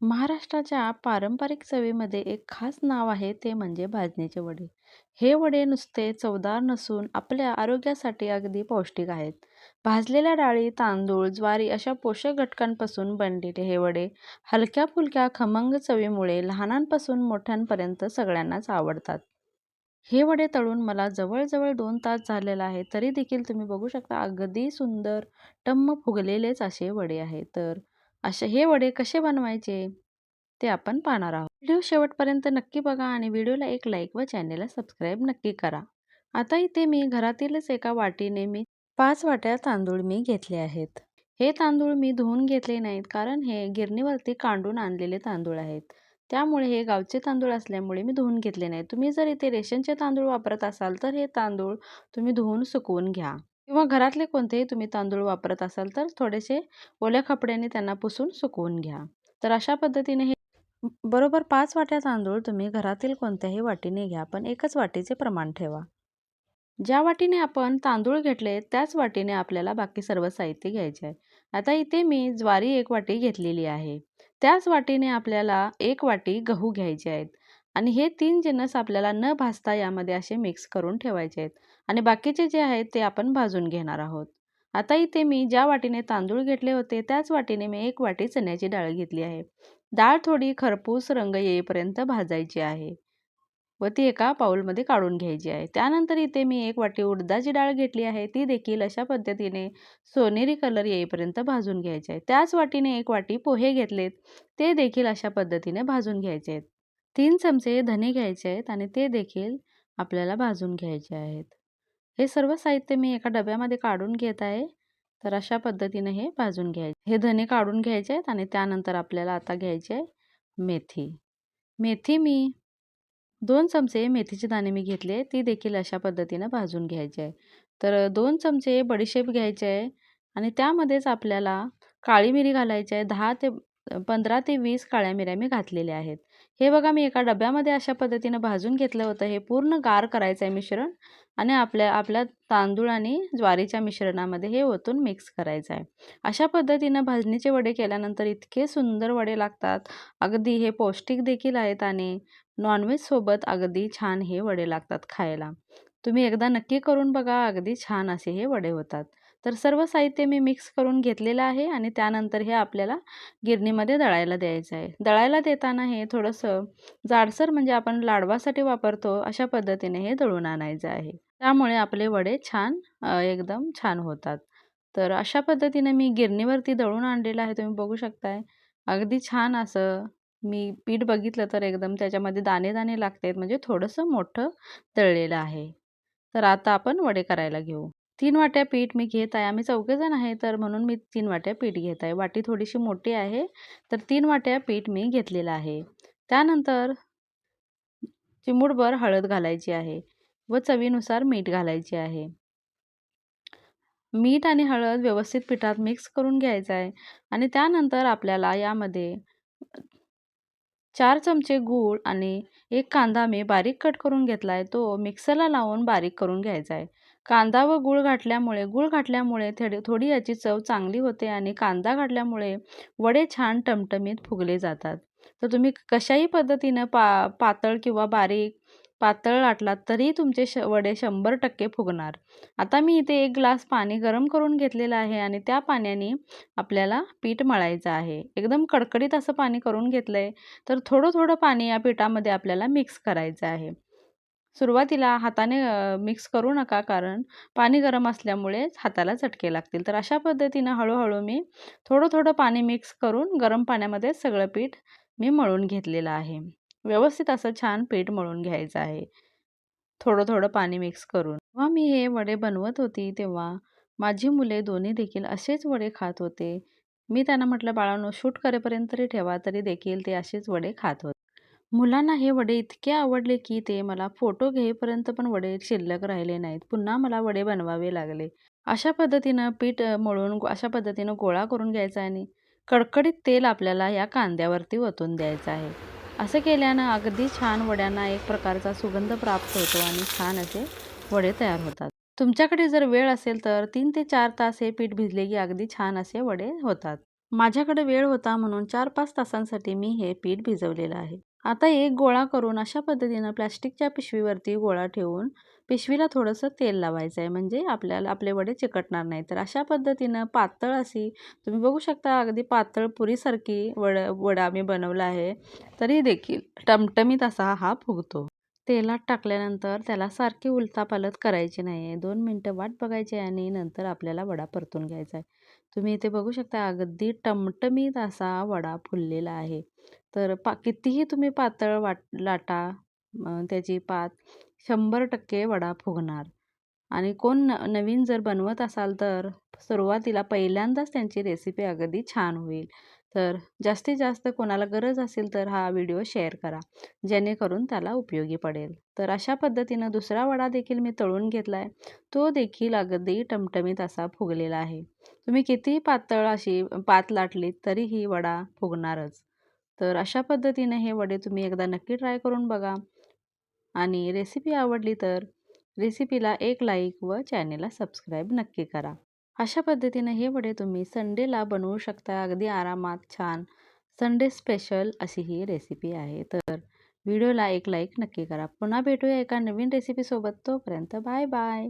महाराष्ट्राच्या पारंपरिक चवीमध्ये एक खास नाव आहे ते म्हणजे भाजणीचे वडे. हे वडे नुसते चवदार नसून आपल्या आरोग्यासाठी अगदी पौष्टिक आहेत. भाजलेल्या डाळी, तांदूळ, ज्वारी अशा पोषक घटकांपासून बनलेले हे वडे हलक्या-फुलक्या खमंग चवीमुळे लहानांपासून मोठ्यांपर्यंत सगळ्यांनाच आवडतात. हे वडे तळून मला जवळजवळ दोन तास झालेला आहे. तरी देखील तुम्ही बघू शकता अगदी सुंदर टम्म फुगलेलेच असे वडे आहे तर असे हे वडे कसे बनवायचे ते आपण पाहणार आहोत. व्हिडिओ शेवटपर्यंत नक्की बघा आणि व्हिडिओला एक लाईक व चॅनेलला सबस्क्राईब नक्की करा. आता इथे मी घरातीलच एका वाटीने मी पाच वाट्या तांदूळ मी घेतले आहेत. हे तांदूळ मी धुवून घेतले नाहीत कारण हे गिरणीवरती कांडून आणलेले तांदूळ आहेत. त्यामुळे हे गावचे तांदूळ असल्यामुळे मी धुवून घेतले नाहीत. तुम्ही जर इथे रेशनचे तांदूळ वापरत असाल तर हे तांदूळ तुम्ही धुवून सुकवून घ्या. किंवा घरातले कोणतेही तुम्ही तांदूळ वापरत असाल तर थोडेसे ओल्या कपड्याने त्यांना पुसून सुकवून घ्या. तर अशा पद्धतीने हे बरोबर पाच वाट्या तांदूळ तुम्ही घरातील कोणत्याही वाटीने घ्या पण एकच वाटीचे प्रमाण ठेवा. ज्या वाटीने आपण तांदूळ घेतले त्याच वाटीने आपल्याला बाकी सर्व साहित्य घ्यायचे आहे. आता इथे मी ज्वारी एक वाटी घेतलेली आहे. त्याच वाटीने आपल्याला एक वाटी गहू घ्यायचे आहेत. आणि हे तीन जिन्नस आपल्याला न भाजता यामध्ये असे मिक्स करून ठेवायचे आहेत. आणि बाकीचे जे आहेत ते आपण भाजून घेणार आहोत. आता इथे मी ज्या वाटीने तांदूळ घेतले होते त्याच वाटीने मी एक वाटी चण्याची डाळ घेतली आहे. डाळ थोडी खरपूस रंग येईपर्यंत भाजायची आहे व ती एका पाऊलमध्ये काढून घ्यायची आहे. त्यानंतर इथे मी एक वाटी उडदाची डाळ घेतली आहे. ती देखील अशा पद्धतीने सोनेरी कलर येईपर्यंत भाजून घ्यायची आहे. त्याच वाटीने एक वाटी पोहे घेतलेत. ते देखील अशा पद्धतीने भाजून घ्यायचे आहेत. तीन चमचे धने घ्यायचे आहेत आणि ते देखील आपल्याला भाजून घ्यायचे आहेत. हे सर्व साहित्य मी एका डब्यामध्ये काढून घेत आहे. तर अशा पद्धतीने हे भाजून घ्यायचे. हे धने काढून घ्यायचे आहेत आणि त्यानंतर आपल्याला आता घ्यायचे आहे मेथी. मेथी मी दोन चमचे मेथीचे दाणे मी घेतले. ती देखील अशा पद्धतीनं भाजून घ्यायचे आहे. तर दोन चमचे बडीशेप घ्यायचे आहे आणि त्यामध्येच आपल्याला काळी मिरी घालायची आहे. दहा ते पंधरा ते वीस काळ्या मिऱ्या मी घातलेल्या आहेत. हे बघा मी एका डब्यामध्ये अशा पद्धतीनं भाजून घेतलं होतं. हे पूर्ण गार करायचं आहे मिश्रण आणि आपल्या आपल्या तांदूळ आणि ज्वारीच्या मिश्रणामध्ये हे ओतून मिक्स करायचं आहे. अशा पद्धतीनं भाजणीचे वडे केल्यानंतर इतके सुंदर वडे लागतात. अगदी हे पौष्टिक देखील आहेत आणि नॉनव्हेजसोबत अगदी छान हे वडे लागतात खायला. तुम्ही एकदा नक्की करून बघा. अगदी छान असे हे वडे होतात. तर सर्व साहित्य मी मिक्स करून घेतलेलं आहे आणि त्यानंतर हे आपल्याला गिरणीमध्ये दळायला द्यायचं आहे. दळायला देताना हे थोडंसं जाडसर म्हणजे आपण लाडवासाठी वापरतो अशा पद्धतीने हे दळून आणायचं आहे. त्यामुळे आपले वडे छान एकदम छान होतात. तर अशा पद्धतीने मी गिरणीवरती दळून आणलेलं आहे. तुम्ही बघू शकताय. अगदी छान असं मी पीठ बघितलं तर एकदम त्याच्यामध्ये दाणे-दाणे लागतात म्हणजे थोडंसं मोठं दळलेलं आहे. तर आता आपण वडे करायला घेऊ. तीन वाट्या पीठ मी घेत आहे. आम्ही चौघेजण आहे तर म्हणून मी तीन वाट्या पीठ घेत आहे. वाटी थोडीशी मोठी आहे तर तीन वाट्या पीठ मी घेतलेलं आहे. त्यानंतर चिमूटभर हळद घालायची आहे व चवीनुसार मीठ घालायचे आहे. मीठ आणि हळद व्यवस्थित पिठात मिक्स करून घ्यायचं आहे आणि त्यानंतर आपल्याला यामध्ये चार चमचे गूळ आणि एक कांदा मी बारीक कट करून घेतला आहे. तो मिक्सरला लावून बारीक करून घ्यायचा आहे. कांदा व गूळ घातल्यामुळे गूळ घातल्यामुळे थोडी थोडी याची चव चांगली होते आणि कांदा घातल्यामुळे वडे छान टमटमीत फुगले जातात. तर तुम्ही कशाही पद्धतीनं पा पातळ किंवा बारीक पातळ लाटलात तरी तुमचे श वडे शंभर टक्के फुगणार. आता मी इथे एक ग्लास पाणी गरम करून घेतलेलं आहे आणि त्या पाण्याने आपल्याला पीठ मळायचं आहे. एकदम कडकडीत असं पाणी करून घेतलं आहे. तर थोडं थोडं पाणी या पिठामध्ये आपल्याला मिक्स करायचं आहे. सुरुवातीला हाताने मिक्स करू नका कारण पाणी गरम असल्यामुळे हाताला चटके लागतील. तर अशा पद्धतीनं हळूहळू मी थोडं थोडं पाणी मिक्स करून गरम पाण्यामध्ये सगळं पीठ मी मळून घेतलेलं आहे. व्यवस्थित असं छान पीठ मळून घ्यायचं आहे. थोडं थोडं पाणी मिक्स करून. जेव्हा मी हे वडे बनवत होती तेव्हा माझी मुले दोन्ही देखील असेच वडे खात होते. मी त्यांना म्हटलं बाळांनो शूट करेपर्यंत तरी ठेवा तरी देखील ते असेच वडे खात होते. मुलांना हे वडे इतके आवडले की ते मला फोटो घेईपर्यंत पण वडे शिल्लक राहिले नाहीत. पुन्हा मला वडे बनवावे लागले. अशा पद्धतीनं पीठ मळून अशा पद्धतीनं गोळा करून घ्यायचा आणि कडकडीत तेल आपल्याला या कांद्यावरती ओतून द्यायचं आहे. असं केल्यानं अगदी छान वड्यांना एक प्रकारचा सुगंध प्राप्त होतो आणि छान असे वडे तयार होतात. तुमच्याकडे जर वेळ असेल तर तीन ते चार तास हे पीठ भिजले की अगदी छान असे वडे होतात. माझ्याकडे वेळ होता म्हणून चार पाच तासांसाठी मी हे पीठ भिजवलेलं आहे आता एक गोळा करून अशा पद्धतीनं प्लॅस्टिकच्या पिशवीवरती गोळा ठेवून पिशवीला थोडंसं तेल लावायचं आहे म्हणजे आपल्याला आपले वडे चिकटणार नाही तर अशा पद्धतीनं पातळ अशी तुम्ही बघू शकता अगदी पातळ पुरीसारखी वड वडा मी बनवला आहे. तरी देखील टमटमीत असा हा फुगतो. तेलात टाकल्यानंतर त्याला सारखी उलतापालत करायची नाही आहे दोन मिनटं वाट बघायची आहे आणि नंतर आपल्याला वडा परतून घ्यायचा आहे तुम्ही इथे बघू शकता अगदी टमटमीत असा वडा फुललेला आहे. तर पा कितीही तुम्ही पातळ वाट लाटा त्याची पात शंभर टक्के वडा फुगणार. आणि कोण न नवीन जर बनवत असाल तर सुरुवातीला पहिल्यांदाच त्यांची रेसिपी अगदी छान होईल. तर जास्तीत जास्त कोणाला गरज असेल तर हा व्हिडिओ शेअर करा जेणेकरून त्याला उपयोगी पडेल. तर अशा पद्धतीनं दुसरा वडा देखील मी तळून घेतला आहे तो देखील अगदी टमटमीत असा फुगलेला आहे. तुम्ही कितीही पातळ अशी पात लाटलीत तरीही वडा फुगणारच. तर अशा पद्धतीने हे वडे तुम्ही एकदा नक्की ट्राय करून बघा. आणि रेसिपी आवडली तर रेसिपीला एक लाईक व चॅनेलला सबस्क्राईब नक्की करा. अशा पद्धतीने हे वडे तुम्ही संडेला बनवू शकता. अगदी आरामात छान संडे स्पेशल अशी ही रेसिपी आहे. तर व्हिडिओला एक लाईक नक्की करा. पुन्हा भेटूया एका नवीन रेसिपीसोबत तोपर्यंत बाय बाय.